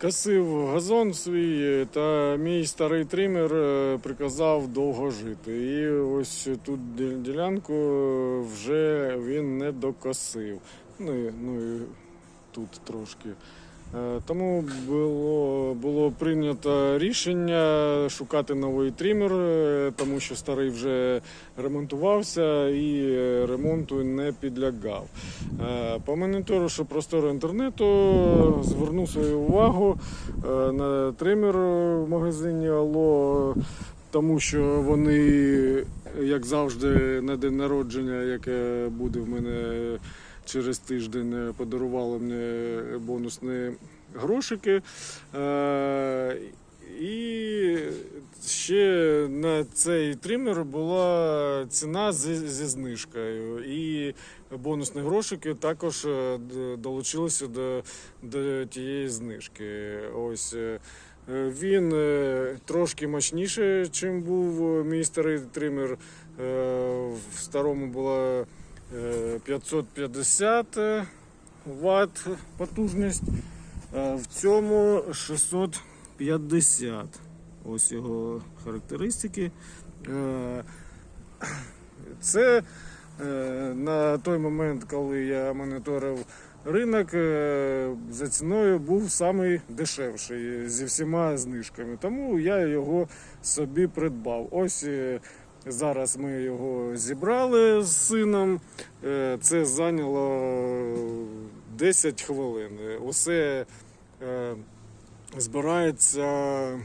Косив газон свій, та мій старий тример е, приказав довго жити. І ось тут ділянку вже він не докосив. Ну, ну і тут трошки. Е, Тому було, було прийнято рішення шукати новий тример, е, тому що старий вже ремонтувався і е, ремонту не підлягав. По монітору простору інтернету звернув свою увагу на тример в магазині Алло, тому що вони, як завжди, на день народження, яке буде в мене через тиждень, подарували мені бонусні грошики. Е, І ще на цей тример була ціна зі, зі знижкою. І бонусні грошики також е, долучилися до, до тієї знижки. Ось. е, е, Він е, трошки мощніше, ніж був мій старий тример. Е, В старому була е, 550 Вт потужність, в цьому 650. Ось його характеристики. Е, Це е, на той момент, коли я моніторив ринок, е, за ціною був самий дешевший зі всіма знижками. Тому я його собі придбав. Ось е, зараз ми його зібрали з сином. Е, Це зайняло 10 хвилин. Усе е, збирається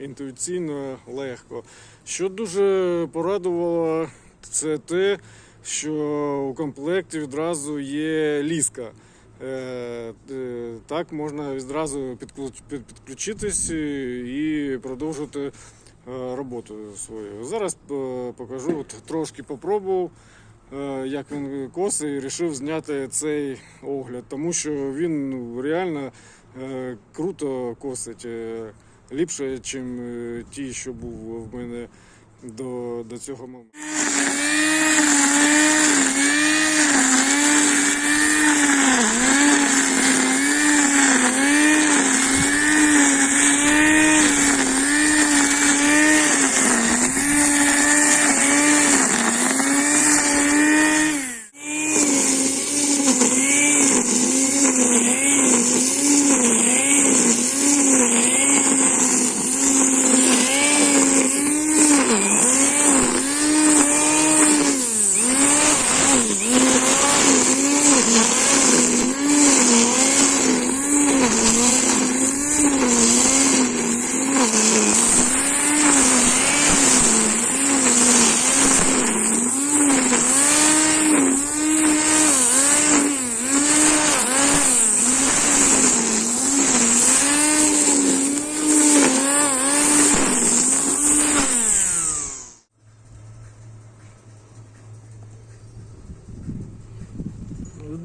інтуїційно легко. Що дуже порадувало, це те, що у комплекті відразу є ліска. Е, Так можна відразу підключитись і продовжити роботу свою. Зараз е, покажу, от трошки попробував, е, як він косить, і вирішив зняти цей огляд, тому що він ну, реально е, круто косить. е, Ліпше, ніж ті, що був в мене до, до цього моменту.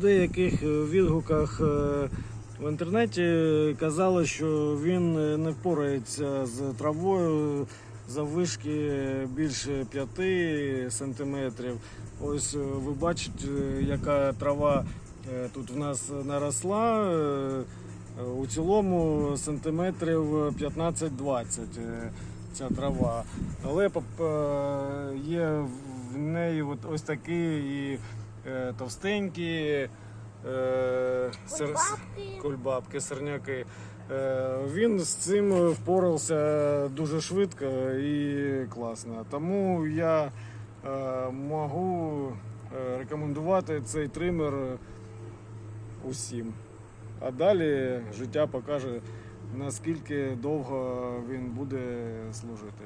Деяких е, відгуках е, в інтернеті казали, що він е, не впорається з травою заввишки більше 5 сантиметрів. Ось ви бачите, яка трава тут в нас наросла. У цілому сантиметрів 15-20 е, ця трава. Але є в неї от ось такі і товстенькі е, сер- Кульбабки. сорняки. Е, Він з цим впорався дуже швидко і класно. Тому я е, можу е, рекомендувати цей тример усім. А далі життя покаже, наскільки довго він буде служити.